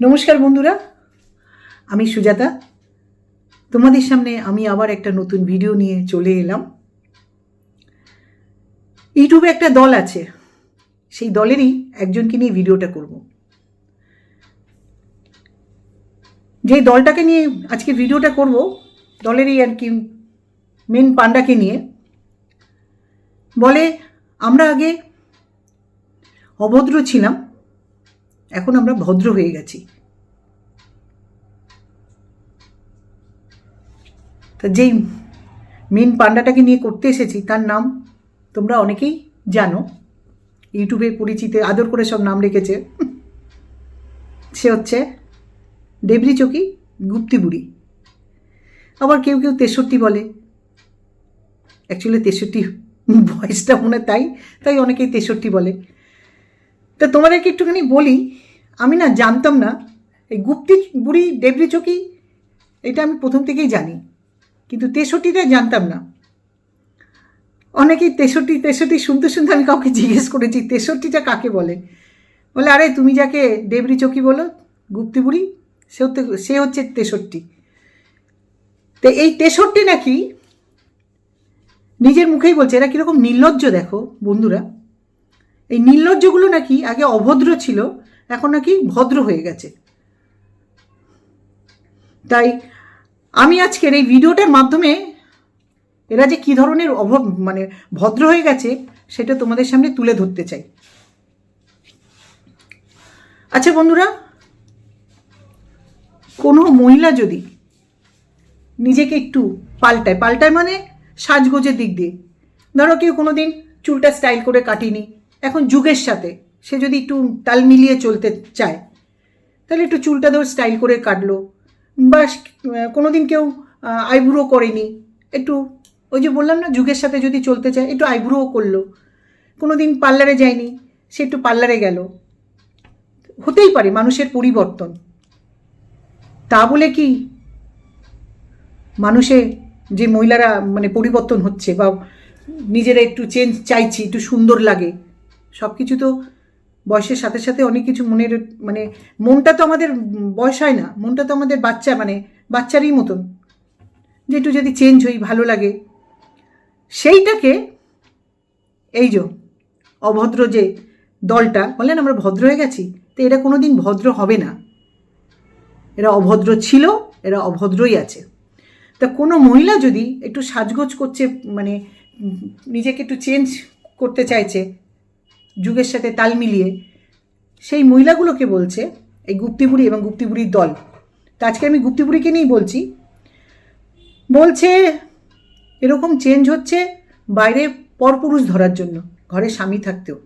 নমস্কার বন্ধুরা, আমি সুজাতা। তোমাদের সামনে আমি আবার একটা নতুন ভিডিও নিয়ে চলে এলাম। ইউটিউবে একটা দল আছে, সেই দলেরই একজনকে নিয়ে ভিডিওটা করব। যে দলটাকে নিয়ে আজকে ভিডিওটা করব, দলেরই আর কি মেন পান্ডাকে নিয়ে। বলে, আমরা আগে অভদ্র ছিলাম এখন আমরা ভদ্র হয়ে গেছি। তা যেই মেন পান্ডাটাকে নিয়ে করতে এসেছি, তার নাম তোমরা অনেকেই জানো। ইউটিউবে পরিচিতে, আদর করে সব নাম রেখেছে। সে হচ্ছে ডেবরি চকি গুপ্তি বুড়ি। আবার কেউ কেউ তেষট্টি বলে। অ্যাকচুয়ালি তেষট্টি ভয়েসটা মনে তাই তাই অনেকেই তেষট্টি বলে। তা তোমাদেরকে একটুখানি বলি, আমি না জানতাম না, এই গুপ্তি বুড়ি ডেবরি চকি, এটা আমি প্রথম থেকেই জানি, কিন্তু তেষট্টিটা জানতাম না। অনেকেই তেষট্টি তেষট্টি শুনতে শুনতে আমি কাউকে জিজ্ঞেস করেছি, তেষট্টিটা কাকে বলে? বলে, আরে তুমি যাকে ডেবরি চকি বলো, গুপ্তি বুড়ি, সে হচ্ছে সে হচ্ছে তেষট্টি। তো এই তেষট্টি নাকি নিজের মুখেই বলছে, এরা কীরকম নির্লজ্জ দেখো বন্ধুরা। এই নির্লজ্জগুলো নাকি আগে অভদ্র ছিল, এখন নাকি ভদ্র হয়ে গেছে। তাই আমি আজকের এই ভিডিওটার মাধ্যমে এরা যে কী ধরনের অভ মানে ভদ্র হয়ে গেছে, সেটা তোমাদের সামনে তুলে ধরতে চাই। আচ্ছা বন্ধুরা, কোনো মহিলা যদি নিজেকে একটু পাল্টায় পাল্টায় মানে সাজগোজের দিক দিয়ে। ধরো কেউ কোনো দিন চুলটা স্টাইল করে কাটিনি এখন যুগের সাথে সে যদি একটু তাল মিলিয়ে চলতে চায়, তাহলে একটু চুলটা ধর স্টাইল করে কাটলো। বা কোনো দিন কেউ আইব্রো করেনি। একটু ওই যে বললাম না, যুগের সাথে যদি চলতে চায়, একটু আইব্রোও করল। কোনো দিন পার্লারে যায়নি, সে একটু পার্লারে গেল। হতেই পারে মানুষের পরিবর্তন। তা বলে কি মানুষে যে মহিলারা মানে পরিবর্তন হচ্ছে বা নিজেরা একটু চেঞ্জ চাইছি, একটু সুন্দর লাগে সব কিছু তো বয়সের সাথে সাথে অনেক কিছু মনের মানে মনটা তো আমাদের বয়স হয় না, মনটা তো আমাদের বাচ্চা মানে বাচ্চারই মতন। যে একটু যদি চেঞ্জ হই, ভালো লাগে। সেইটাকে এই যে অভদ্র যে দলটা, বললেন আমরা ভদ্র হয়ে গেছি, তো এরা কোনো দিন ভদ্র হবে না। এরা অভদ্র ছিল, এরা অভদ্রই আছে। তা কোনো মহিলা যদি একটু সাজগোজ করছে মানে নিজেকে একটু চেঞ্জ করতে চাইছে যুগের সাথে তাল মিলিয়ে সেই মহিলাগুলোকে বলছে, এই গুপ্তিবুড়ি এবং গুপ্তিবুড়ির দল। তা আজকে আমি গুপ্তিবুড়িকে নিয়েই বলছি। বলছে, এরকম চেঞ্জ হচ্ছে বাইরে পরপুরুষ ধরার জন্য, ঘরে স্বামী থাকতেও।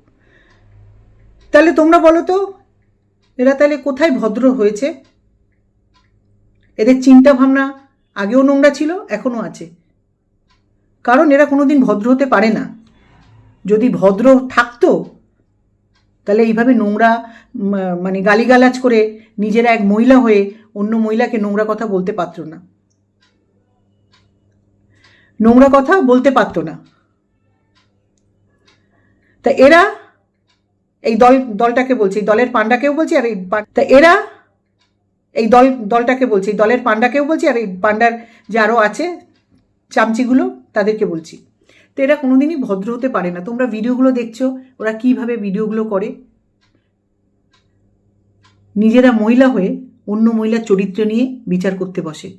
তাহলে তোমরা বলো তো, এরা তাহলে কোথায় ভদ্র হয়েছে? এদের চিন্তা ভাবনা আগেও নোংরা ছিল, এখনও আছে। কারণ এরা কোনোদিন ভদ্র হতে পারে না। যদি ভদ্র থাকতো, তাহলে এইভাবে নোংরা মানে গালিগালাজ করে নিজেরা এক মহিলা হয়ে অন্য মহিলাকে নোংরা কথা বলতে পারত না। নোংরা কথা বলতে পারতো না। তা এরা, এই দল, দলটাকে বলছি দলের পান্ডাকেও বলছি আর এই তা এরা, এই দল, দলটাকে বলছি দলের পান্ডাকেও বলছি আর এই পান্ডার যে আরও আছে চামচিগুলো, তাদেরকে বলছি। তো এরা কোনোদিনই ভদ্র হতে পারে না। তোমরা ভিডিওগুলো দেখছ, ওরা কীভাবে ভিডিওগুলো করে? নিজেরা মহিলা হয়ে অন্য মহিলার চরিত্র নিয়ে বিচার করতে বসে।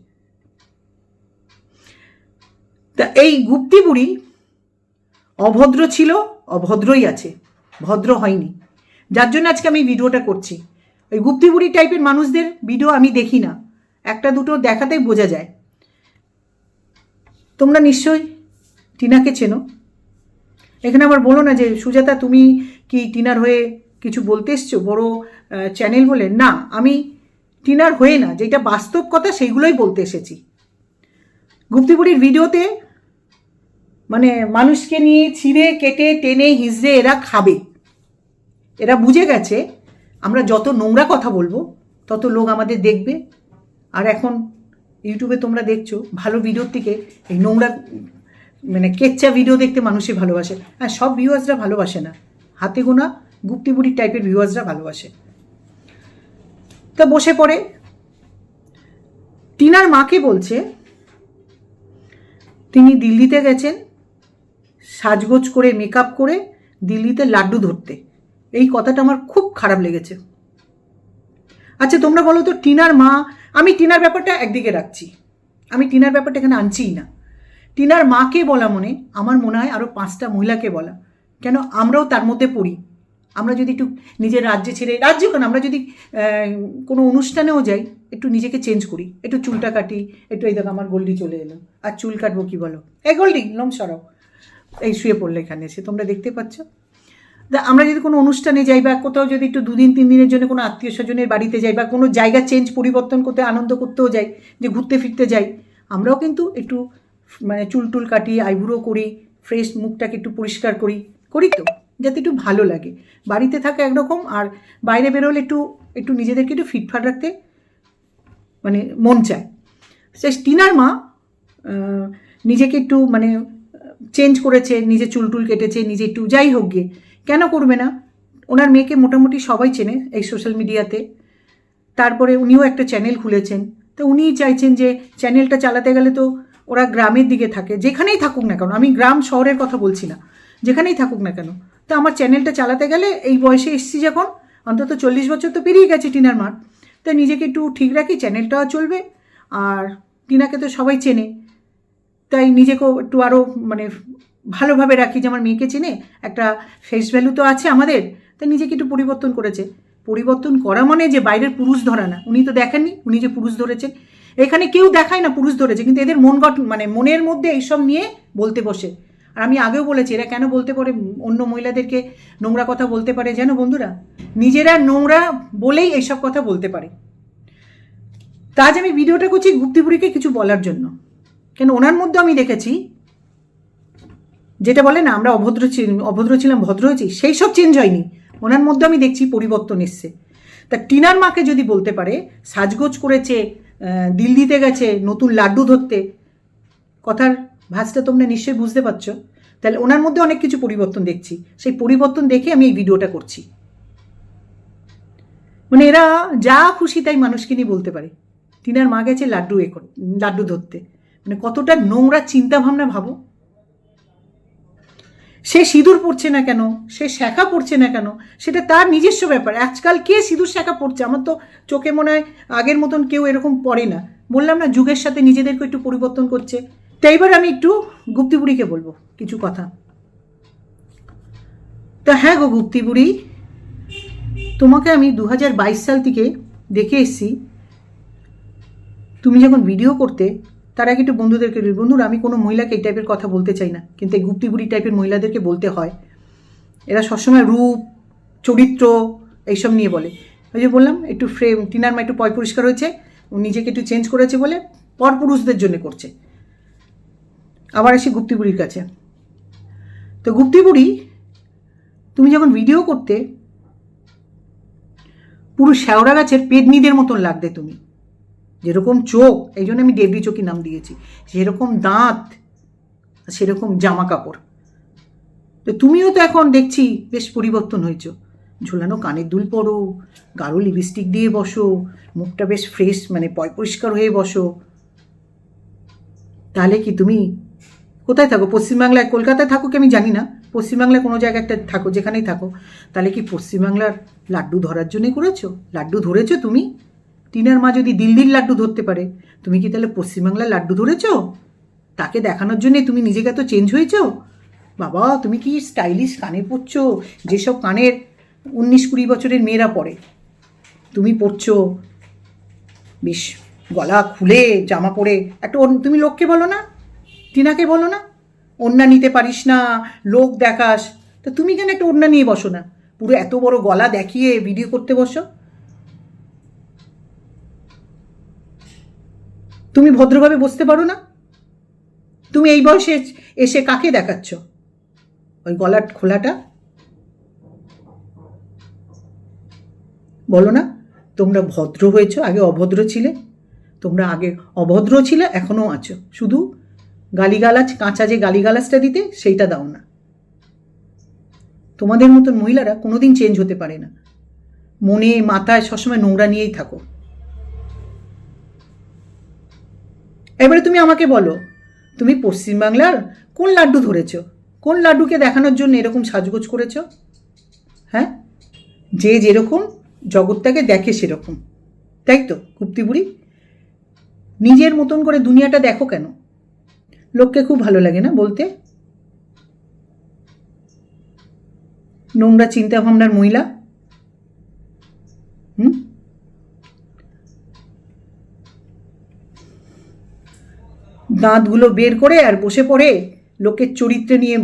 তা এই গুপ্তি বুড়ি অভদ্র ছিল, অভদ্রই আছে, ভদ্র হয়নি। যার জন্য আজকে আমি ভিডিওটা করছি। ওই গুপ্তি বুড়ি টাইপের মানুষদের ভিডিও আমি দেখি না। একটা দুটো দেখাতেই বোঝা যায়। তোমরা নিশ্চয়ই টিনাকে চেনো। এখানে আবার বলো না যে, সুজাতা, তুমি কি টিনার হয়ে কিছু বলতে এসছো? বড় চ্যানেল বলে? না, আমি টিনার হয়ে না, যেটা বাস্তব কথা সেইগুলোই বলতে এসেছি। গুপ্তিপুরীর ভিডিওতে মানে মানুষকে নিয়ে ছিঁড়ে, কেটে, টেনে হিজড়ে এরা খাবে। এরা বুঝে গেছে, আমরা যত নোংরা কথা বলব, তত লোক আমাদের দেখবে। আর এখন ইউটিউবে তোমরা দেখছ, ভালো ভিডিওর থেকে এই নোংরা মানে কেচ্চা ভিডিও দেখতে মানুষই ভালোবাসে। হ্যাঁ সব ভিউয়ার্সরা ভালোবাসে না। হাতে গোনা গুপ্তিবুড়ি টাইপের ভিউয়ার্সরা ভালোবাসে। তা বসে পড়ে। টিনার মাকে বলছে, তিনি দিল্লিতে গেছেন, সাজগোজ করে মেকআপ করে দিল্লিতে লাড্ডু ধরতে। এই কথাটা আমার খুব খারাপ লেগেছে। আচ্ছা তোমরা বলো তো, টিনার মা, আমি টিনার ব্যাপারটা একদিকে রাখছি। আমি টিনার ব্যাপারটা এখানে আনছিই না। টিনার মাকে বলা মনে, আমার মনে হয় আরও পাঁচটা মহিলাকে বলা। কেন? আমরাও তার মধ্যে পড়ি। আমরা যদি একটু নিজের রাজ্যে ছেড়ে, রাজ্য কেন? আমরা যদি কোনো অনুষ্ঠানেও যাই, একটু নিজেকে চেঞ্জ করি। একটু চুলটা কাটি, একটু এই দেখো আমার গোল্ডি চলে এলো। আর চুল কাটবো কি বলো? এই গোল্ডি, লম সরাও। এই শুয়ে পড়লে এখানে এসে, তোমরা দেখতে পাচ্ছ? আমরা যদি কোনো অনুষ্ঠানে যাই বা কোথাও যদি একটু দুদিন, তিন দিনের জন্য কোনো আত্মীয় স্বজনের বাড়িতে যাই বা কোনো জায়গা চেঞ্জ পরিবর্তন করতে, আনন্দ করতেও যাই, যে ঘুরতে ফিরতে যাই, আমরাও কিন্তু একটু মানে চুল টুল কাটি, আইব্রো করি ফ্রেশ মুখটাকে একটু পরিষ্কার করি করি তো, যাতে একটু ভালো লাগে। বাড়িতে থাকা একরকম আর বাইরে বেরোলে একটু একটু নিজেদেরকে একটু ফিটফাট রাখতে মানে মন চায়। সে টিনার মা নিজেকে একটু মানে চেঞ্জ করেছে, নিজে চুল টুল কেটেছে, নিজে একটু যাই হোক গিয়ে। কেন করবে না? ওনার মেয়েকে মোটামুটি সবাই চেনে এই সোশ্যাল মিডিয়াতে তারপরে উনিও একটা চ্যানেল খুলেছেন। তো উনিই চাইছেন যে চ্যানেলটা চালাতে গেলে তো ওরা গ্রামের দিকে থাকে, যেখানেই থাকুক না কেন, আমি গ্রাম শহরের কথা বলছি না, যেখানেই থাকুক না কেন। তো আমার চ্যানেলটা চালাতে গেলে এই বয়সে এসছি যখন, অন্তত চল্লিশ বছর তো পেরিয়ে গেছে টিনার মার। তো নিজেকে একটু ঠিক রাখি, চ্যানেলটাও চলবে, আর টিনাকে তো সবাই চেনে। তাই নিজেকেও একটু আরও মানে ভালোভাবে রাখি যে আমার মেয়েকে চেনে, একটা ফেস ভ্যালু তো আছে আমাদের তাই নিজেকে একটু পরিবর্তন করেছে। পরিবর্তন করা মানে যে বাইরের পুরুষ ধরা না, উনি তো দেখেননি, উনি যে পুরুষ ধরেছেন এখানে কেউ দেখায় না পুরুষ ধরেছে, কিন্তু এদের মন গঠন মানে মনের মধ্যে এইসব নিয়ে বলতে বসে। আর আমি আগেও বলেছি, এরা কেন বলতে পারে? অন্য মহিলাদেরকে নোংরা কথা বলতে পারে যেন বন্ধুরা? নিজেরা নোংরা বলেই এইসব কথা বলতে পারে। তা আজ আমি ভিডিওটা করছি গুপ্তিপুরীকে কিছু বলার জন্য। কেন ওনার মধ্যে আমি দেখেছি, যেটা বলে না, আমরা অভদ্র অভদ্র ছিলাম, ভদ্র হয়েছি, সেই সব চেঞ্জ হয়নি। ওনার মধ্যে আমি দেখছি পরিবর্তন এসছে। তা টিনার মাকে যদি বলতে পারে, সাজগোজ করেছে দিল্লিতে গেছে নতুন লাড্ডু ধরতে। কথার ভাষটা তোমরা নিশ্চয়ই বুঝতে পারছ। তাহলে ওনার মধ্যে অনেক কিছু পরিবর্তন দেখছি। সেই পরিবর্তন দেখে আমি এই ভিডিওটা করছি। মানে এরা যা খুশি তাই মানুষকে নিয়ে বলতে পারে। তিনার মা গেছে লাড্ডু এ লাড্ডু ধরতে। মানে কতটা নোংরা চিন্তাভাবনা ভাবো। সে সিঁদুর পড়ছে না কেন? সে শাখা পড়ছে না কেন? সেটা তার নিজস্ব ব্যাপার। আজকাল কে সিঁদুর শাখা পড়ছে? আমার তো চোখে মনে হয় আগের মতন কেউ এরকম পড়ে না। বললাম না, যুগের সাথে নিজেদেরকে একটু পরিবর্তন করছে। তাই এবার আমি একটু গুপ্তিপুরীকে বলব কিছু কথা। তা হ্যাঁ গো গুপ্তিপুরী তোমাকে আমি দু হাজার বাইশ সাল থেকে দেখে এসছি। তুমি যখন ভিডিও করতে তার আগে একটু বন্ধুদেরকে বন্ধুরা, আমি কোনো মহিলাকে এই টাইপের কথা বলতে চাই না, কিন্তু এই গুপ্তিগুড়ি টাইপের মহিলাদেরকে বলতে হয়। এরা সবসময় রূপ, চরিত্র এইসব নিয়ে বলে। ওই যে বললাম, একটু ফ্রেম টিনার মা একটু পয় পরিষ্কার হয়েছে নিজেকে একটু চেঞ্জ করেছে বলে পরপুরুষদের জন্য করছে। আবার আসি গুপ্তিবুড়ির কাছে। তো গুপ্তিবুড়ি তুমি যখন ভিডিও করতে, পুরো শ্যাওড়া গাছের পেদনিদের মতন লাগতে তুমি। যেরকম চোখ, এই জন্য আমি ডেবরি চোখই নাম দিয়েছি। সেরকম দাঁত, সেরকম জামা কাপড় তো তুমিও তো এখন দেখছি বেশ পরিবর্তন হয়েছ। ঝোলানো কানের দুল পরো, গাঢ় লিপস্টিক দিয়ে বসো, মুখটা বেশ ফ্রেশ মানে পয় পরিষ্কার হয়ে বসো। তাহলে কি তুমি কোথায় থাকো? পশ্চিমবাংলায়, কলকাতায় থাকো কি আমি জানি না। পশ্চিমবাংলায় কোনো জায়গায় একটা থাকো, যেখানেই থাকো। তাহলে কি পশ্চিমবাংলার লাড্ডু ধরার জন্যই করেছ? লাড্ডু ধরেছো তুমি? টিনার মা যদি দিল্লির লাড্ডু ধরতে পারে, তুমি কি তাহলে পশ্চিমবাংলার লাড্ডু ধরেছো? তাকে দেখানোর জন্যে তুমি নিজেকে এত চেঞ্জ হয়েছো? বাবা, তুমি কি স্টাইলিশ কানে পরছো যেসব কানের উনিশ কুড়ি বছরের মেয়েরা পরে তুমি পরছো বেশ, গলা খুলে, জামা পরে, একটা তুমি লোককে বলো না? টিনাকে বলো না? ওন্না নিতে পারিস না, লোক দেখাস। তো তুমি কেন একটা ওন্না নিয়ে বসো না? পুরো এত বড় গলা দেখিয়ে ভিডিও করতে বসো? তুমি ভদ্রভাবে বসতে পারো না? তুমি এই বয়সে এসে কাকে দেখাচ্ছ? ওই গলার খোলাটা? বলো না, তোমরা ভদ্র হয়েছো, আগে অভদ্র ছিলে। তোমরা আগে অভদ্র ছিলে এখনও আছো। শুধু গালিগালাজ, কাঁচা যে গালিগালাজটা দিতে, সেইটা দাও না। তোমাদের মতন মহিলারা কোনোদিন চেঞ্জ হতে পারে না। মনে, মাথায় সবসময় নোংরা নিয়েই থাকো। এবারে তুমি আমাকে বলো, তুমি পশ্চিমবাংলার কোন লাড্ডু ধরেছো? কোন লাড্ডুকে দেখানোর জন্য এরকম সাজগোজ করেছ? হ্যাঁ? যে যেরকম জগৎটাকে দেখে সেরকম। তাই তো, গুপ্তিবুড়ি? নিজের মতন করে দুনিয়াটা দেখো কেন? লোককে খুব ভালো লাগে না বলতে? নোংরা চিন্তাভাবনার মহিলা? হুম? দাঁতগুলো বের করে আর বসে পড়ে লোকের চরিত্র নিয়ে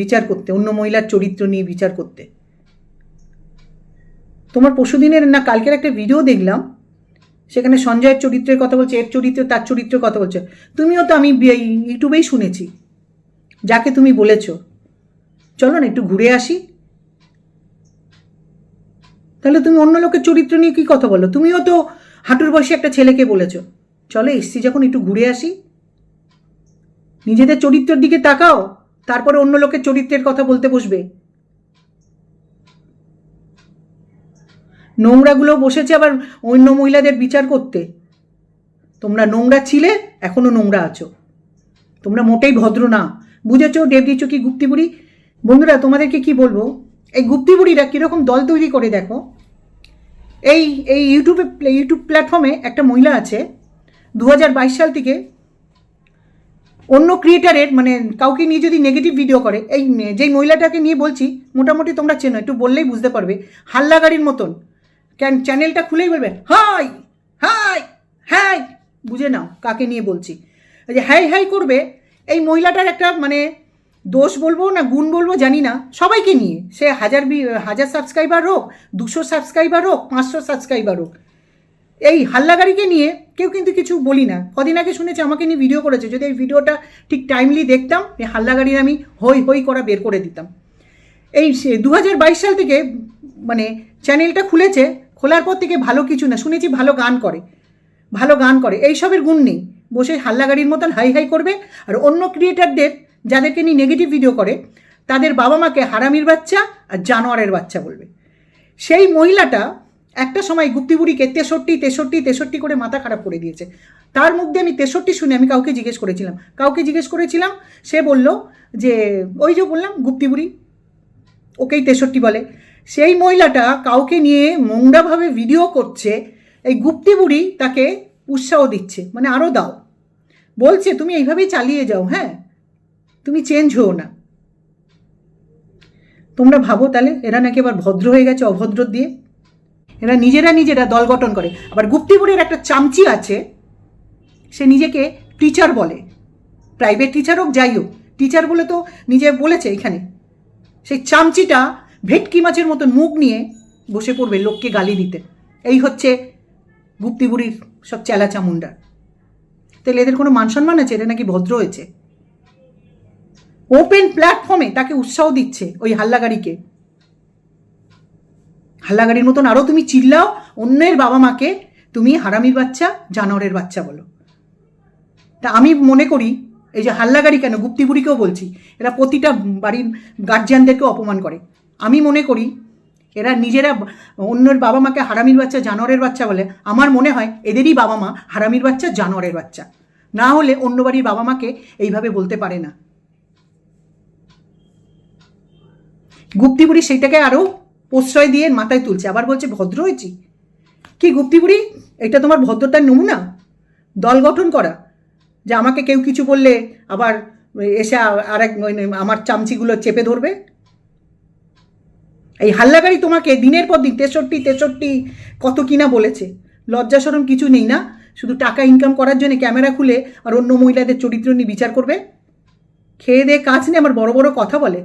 বিচার করতে, অন্য মহিলার চরিত্র নিয়ে বিচার করতে। তোমার পরশুদিনের না কালকের একটা ভিডিও দেখলাম, সেখানে সঞ্জয়ের চরিত্রের কথা বলছে, এর চরিত্র, তার চরিত্রের কথা বলছে। তুমিও তো আমি ইউটিউবেই শুনেছি, যাকে তুমি বলেছ। চলো না একটু ঘুরে আসি। তাহলে তুমি অন্য লোকের চরিত্র নিয়ে কি কথা বলো? তুমিও তো হাঁটুর বসে একটা ছেলেকে বলেছ। চলো এসছি যখন একটু ঘুরে আসি। নিজেদের চরিত্রের দিকে তাকাও, তারপরে অন্য লোকের চরিত্রের কথা বলতে বসবে। নোংরাগুলো বসেছে আবার অন্য মহিলাদের বিচার করতে। তোমরা নোংরা ছিলে, এখনও নোংরা আছো। তোমরা মোটেই ভদ্র না। বুঝেছ ডেবরি চকি গুপ্তিবুড়ি? বন্ধুরা, তোমাদেরকে কি বলব? এই গুপ্তিবুড়িরা কীরকম দল তৈরি করে দেখো। এই এই ইউটিউবে, ইউটিউব প্ল্যাটফর্মে একটা মহিলা আছে দু হাজার বাইশ সাল থেকে অন্য ক্রিয়েটারের মানে কাউকে নিয়ে যদি নেগেটিভ ভিডিও করে, এই যেই মহিলাটাকে নিয়ে বলছি, মোটামুটি তোমরা চেনো, একটু বললেই বুঝতে পারবে হাল্লা গাড়ির মতন। ক্যান চ্যানেলটা খুলেই বলবে, হাই হাই হাই! বুঝে নাও, কাকে নিয়ে বলছি। যে হাই হাই করবে, এই মহিলাটার একটা মানে দোষ বলব না গুণ বলব জানি না, সবাইকে নিয়ে। সে হাজার বি- হাজার সাবস্ক্রাইবার হোক, দুশো সাবস্ক্রাইবার হোক, পাঁচশো সাবস্ক্রাইবার হোক। এই হাল্লাগাড়িকে নিয়ে কেউ কিন্তু কিছু বলি না। কদিন আগে শুনেছি, আমাকে নিয়ে ভিডিও করেছে। যদি এই ভিডিওটা ঠিক টাইমলি দেখতাম, এই হাল্লাগাড়ির আমি হই হই করা বের করে দিতাম। এই দু হাজার বাইশ সাল থেকে মানে চ্যানেলটা খুলেছে, খোলার পর থেকে ভালো কিছু না। শুনেছি ভালো গান করে। ভালো গান করে। এইসবের গুণ নেই। বসে হাল্লাগাড়ির মতন হাই হাই করবে। আর অন্য ক্রিয়েটারদের যাদেরকে নিয়ে নেগেটিভ ভিডিও করে, তাদের বাবা মাকে হারামির বাচ্চা আর জানোয়ারের বাচ্চা বলবে। সেই মহিলাটা একটা সময় গুপ্তিবুড়িকে তেষট্টি তেষট্টি তেষট্টি করে মাথা খারাপ করে দিয়েছে। তার মধ্যে আমি তেষট্টি শুনে আমি কাউকে জিজ্ঞেস করেছিলাম। কাউকে জিজ্ঞেস করেছিলাম, সে বলল যে, ওই যে বললাম, গুপ্তিবুড়ি, ওকেই তেষট্টি বলে। সেই মহিলাটা কাউকে নিয়ে নোংরাভাবে ভিডিও করছে, এই গুপ্তিবুড়ি তাকে উৎসাহ দিচ্ছে মানে আরও দাও। বলছে, তুমি এইভাবেই চালিয়ে যাও হ্যাঁ? তুমি চেঞ্জ হও না। তোমরা ভাবো তাহলে, এরা নাকি আবার ভদ্র হয়ে গেছে অভদ্র দিয়ে। এরা নিজেরা নিজেরা দল গঠন করে। আবার গুপ্তিপুরের একটা চামচি আছে, সে নিজেকে টিচার বলে। প্রাইভেট টিচার হোক, যাই হোক টিচার বলে তো নিজে বলেছে এখানে। সেই চামচিটা ভেটকি মাছের মতন মুখ নিয়ে বসে পড়বে লোককে গালি দিতে। এই হচ্ছে গুপ্তিবুড়ির সব চেলা চামুন্ডা তাহলে এদের কোনো মান সম্মান আছে? এরা নাকি ভদ্র হয়েছে। ওপেন প্ল্যাটফর্মে তাকে উৎসাহ দিচ্ছে ওই হাল্লাগাড়িকে। হাল্লাগাড়ির মতন আরও তুমি চিল্লাও, অন্যের বাবা মাকে তুমি হারামির বাচ্চা, জানোয়ারের বাচ্চা বলো। তা আমি মনে করি, এই যে হাল্লাগাড়ি কেন গুপ্তিবুড়িকেও বলছি, এরা প্রতিটা বাড়ির গার্জিয়ানদেরকে অপমান করে। আমি মনে করি, এরা নিজেরা অন্যের বাবা মাকে হারামির বাচ্চা, জানোয়ারের বাচ্চা বলে, আমার মনে হয় এদেরই বাবা মা হারামির বাচ্চা, জানোয়ারের বাচ্চা। না হলে অন্য বাড়ির বাবা মাকে এইভাবে বলতে পারে না। গুপ্তিবুড়ি সেইটাকে আরও প্রশ্রয় দিয়ে মাথায় তুলছে, আবার বলছে ভদ্র হয়েছি? কি গুপ্তিবুড়ি এটা তোমার ভদ্রতার নমুনা? দল গঠন করা। যে আমাকে কেউ কিছু বললে আবার এসে আর এক আমার চামচিগুলো চেপে ধরবে? এই হাল্লাগাড়ি তোমাকে দিনের পর দিন, তেষট্টি তেষট্টি কত কিনা বলেছে। লজ্জা সরম কিছু নেই না? শুধু টাকা ইনকাম করার জন্য ক্যামেরা খুলে আর অন্য মহিলাদের চরিত্র নিয়ে বিচার করবে? খেয়ে দিয়ে কাজ নিয়ে আমার বড় বড় কথা বলে।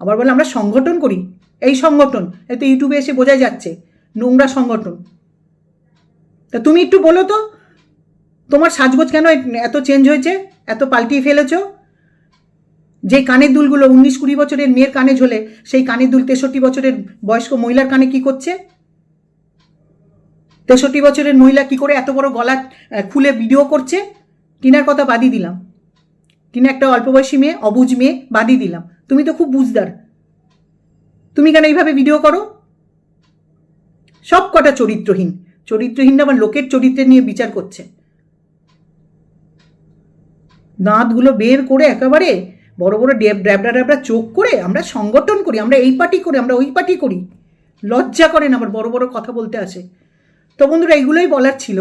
আবার বলে আমরা সংগঠন করি। এই সংগঠন এতে ইউটিউবে এসে বোঝা যাচ্ছে, নোংরা সংগঠন। তা তুমি একটু বলো তো, তোমার সাজগোজ কেন এত চেঞ্জ হয়েছে, এত পাল্টিয়ে ফেলেছ? যে কানের দুলগুলো উনিশ কুড়ি বছরের মেয়ের কানে ঝোলে, সেই কানের দুল তেষট্টি বছরের বয়স্ক মহিলার কানে কি করছে? তেষট্টি বছরের মহিলা কি করে এত বড় গলা খুলে ভিডিও করছে? টিনার কথা বাদই দিলাম। টিনা একটা অল্প বয়সী মেয়ে, অবুজ মেয়ে, বাদই দিলাম। তুমি তো খুব বুঝদার। তুমি কেন এইভাবে ভিডিও করো? সব কটা চরিত্রহীন। চরিত্রহীনরা আবার লোকের চরিত্রে নিয়ে বিচার করছে। দাঁতগুলো বের করে একেবারে বড় বড় ড্যাব ড্যাবড়া ড্যাবড়া চোখ করে আমরা সংগঠন করি, আমরা এই পার্টি করি, আমরা ওই পার্টি করি। লজ্জা করেন আবার বড় বড় কথা বলতে আসে। তো বন্ধুরা, এইগুলোই বলার ছিল।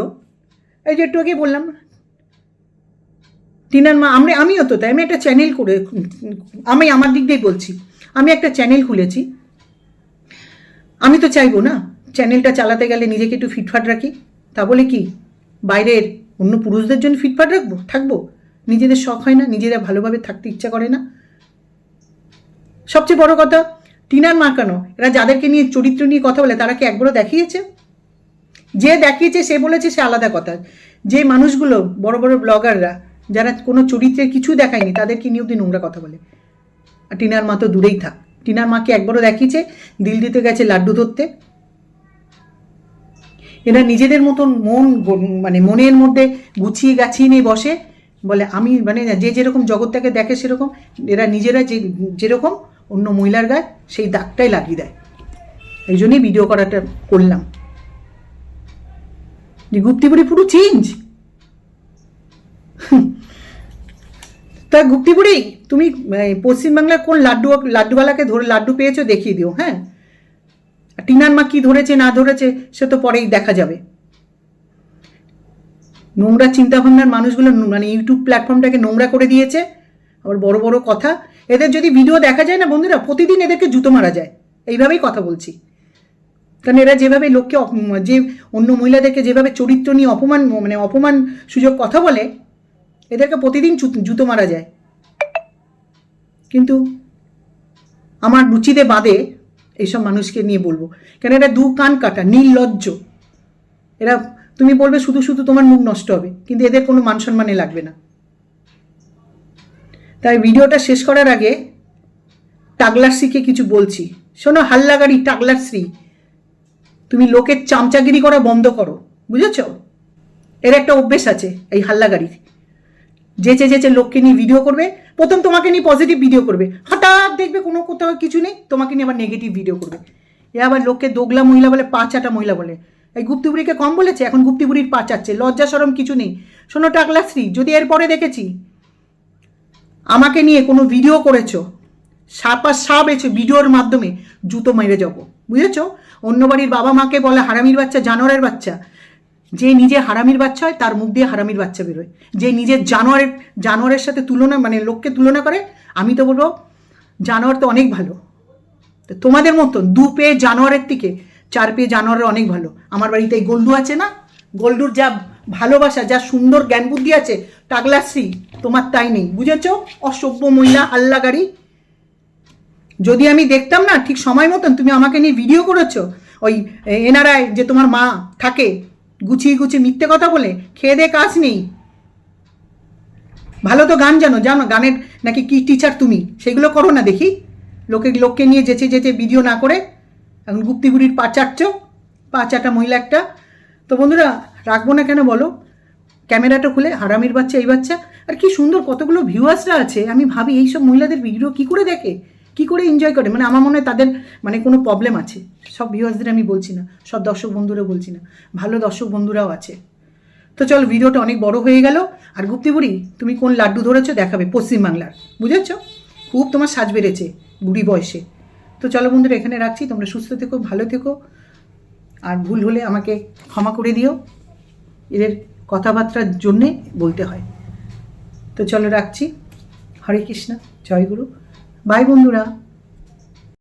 এই যে একটু আগে বললাম, টিনার মা, আমরা, আমিও তো তাই, আমি একটা চ্যানেল করে, আমি আমার দিক দিয়ে বলছি। আমি একটা চ্যানেল খুলেছি। আমি তো চাইব না। চ্যানেলটা চালাতে গেলে নিজেকে একটু ফিটফাট রাখি। তা বলে কি, বাইরের অন্য পুরুষদের জন্য ফিটফাট রাখব? থাকব। নিজেদের শখ হয় না, নিজেরা ভালোভাবে থাকতে ইচ্ছা করে না। সবচেয়ে বড় কথা, টিনার মা কেন? এরা যাদেরকে নিয়ে চরিত্র নিয়ে কথা বলে, তারা কি একবারও দেখিয়েছে? যে দেখিয়েছে, সে বলেছে, সে আলাদা কথা। যে মানুষগুলো, বড় বড় ব্লগাররা যারা কোনো চরিত্রের কিছু দেখায়নি, তাদেরকে নিয়ে অব্দি নোংরা কথা বলে। আর টিনার মা তো দূরেই থাক। টিনার মাকে একবারও দেখিয়েছে দিল দিতে গেছে লাড্ডু ধরতে। এরা নিজেদের মতন মন মানে মনের মধ্যে গুছিয়ে গাছিয়ে নিয়ে বসে। বলে, আমি মানে যে যেরকম জগৎটাকে দেখে সেরকম, এরা নিজেরা যে যেরকম অন্য মহিলার গায়ে সেই দাগটাই লাগিয়ে দেয়। এই জন্যই ভিডিও করাটা করলাম। যে গুপ্তিপুরি পুরো চেঞ্জ তা গুপ্তিপুরি তুমি পশ্চিমবাংলার কোন লাড্ডু, লাড্ডুওয়ালাকে ধরে, লাড্ডু পেয়েছ দেখিয়ে দিও হ্যাঁ? টিনার মা কি ধরেছে, না ধরেছে, সে তো পরেই দেখা যাবে। নোংরা চিন্তাভাবনার মানুষগুলো মানে ইউটিউব প্ল্যাটফর্মটাকে নোংরা করে দিয়েছে, আবার বড় বড় কথা। এদের যদি ভিডিও দেখা যায় না বন্ধুরা, প্রতিদিন এদেরকে জুতো মারা যায়, এইভাবেই কথা বলছি। কারণ এরা যেভাবে লোককে যে অন্য মহিলাদেরকে যেভাবে চরিত্র নিয়ে অপমান মানে অপমান সুযোগ কথা বলে, এদেরকে প্রতিদিন জুতো মারা যায়। কিন্তু আমার রুচিতে বাদে এইসব মানুষকে নিয়ে বলব। কেন এটা দু কান কাটা, নির্লজ্জ। এরা, তুমি বলবে শুধু শুধু তোমার মুখ নষ্ট হবে, কিন্তু এদের কোনো মান সম্মানে লাগবে না। তাই ভিডিওটা শেষ করার আগে টাগলাশ্রীকে কিছু বলছি। শোনো, হাল্লাগাড়ি টাগলাশ্রী তুমি লোকের চামচাগিরি করা বন্ধ করো, বুঝেছ? এর একটা অভ্যেস আছে এই হাল্লাগাড়ির। যেচে যেচে লোককে নিয়ে ভিডিও করবে প্রথম তোমাকে নিয়ে পজিটিভ ভিডিও করবে। হঠাৎ দেখবে কোনো কোথাও কিছু নেই, তোমাকে নিয়ে আবার নেগেটিভ ভিডিও করবে। এ আবার লোককে দোগলা মহিলা বলে পা চাটা মহিলা বলে। এই গুপ্তিপুরীকে কম বলেছে? এখন গুপ্তিপুরীর পা চাচ্ছে লজ্জা সরম কিছু নেই। শোনো টাকলাশ্রী যদি এরপরে দেখেছি, আমাকে নিয়ে কোনো ভিডিও করেছ, সাপা সাপ এসে ভিডিওর মাধ্যমে জুতো মেরে যাব। বুঝেছ? অন্য বাড়ির বাবা মাকে বলে, হারামির বাচ্চা, জানোয়ারের বাচ্চা। যে নিজে হারামির বাচ্চা হয়, তার মুখ দিয়ে হারামির বাচ্চা বেরোয়। যে নিজের জানোয়ারের জানোয়ারের সাথে তুলনা মানে লোককে তুলনা করে, আমি তো বলব, জানোয়ার তো অনেক ভালো। তো তোমাদের মতন দু পেয়ে জানোয়ারের থেকে চার পেয়ে জানোয়ারের অনেক ভালো। আমার বাড়িতে এই গোল্ডু আছে না? গোল্ডুর যা ভালোবাসা, যা সুন্দর জ্ঞান বুদ্ধি আছে টাগলাশ্রী তোমার তাই নেই। বুঝেছ? অসভ্য মহিলা হাল্লাগাড়ি যদি আমি দেখতাম না, ঠিক সময় মতন তুমি আমাকে নিয়ে ভিডিও করেছ, ওই এনআরআই যে তোমার মা থাকে গুছিয়ে গুছিয়ে মিথ্যে কথা বলে, খেয়ে দে কাজ নেই। ভালো তো গান জানো জানো, গানের নাকি কি টিচার তুমি? সেগুলো করো না দেখি। লোকে, লোককে নিয়ে যেচে যেচে ভিডিও না করে, এখন গুপ্তিগুড়ির পা চাটছ, পা চাটা মহিলা একটা। তো বন্ধুরা, রাখব না কেন বলো? ক্যামেরাটা খুলে, হারামির বাচ্চা, এই বাচ্চা, আর কি সুন্দর কতগুলো ভিউয়ার্সরা আছে। আমি ভাবি, এইসব মহিলাদের ভিডিও কি করে দেখে? কি করে এনজয় করে? মানে আমার মনে হয় তাদের মানে কোনো প্রবলেম আছে। সব ভিউয়ার্সদের আমি বলছি না, সব দর্শক বন্ধুরা বলছি না, ভালো দর্শক বন্ধুরাও আছে। তো চল ভিডিওটা অনেক বড় হয়ে গেল। আর গুপ্তি বুড়ি তুমি কোন লাড্ডু ধরেছো দেখাবে, পশ্চিমবাংলার, বুঝেছ? খুব তোমার সাজ বেড়েছে বুড়ি বয়সে। তো চলো বন্ধুরা, এখানে রাখছি। তোমরা সুস্থ থেকো, ভালো থেকো। আর ভুল হলে আমাকে ক্ষমা করে দিও। এদের কথাবার্তার জন্যে বলতে হয়। তো চলো রাখছি। হরে কৃষ্ণ, জয় গুরু। বাই বন্ধুরা।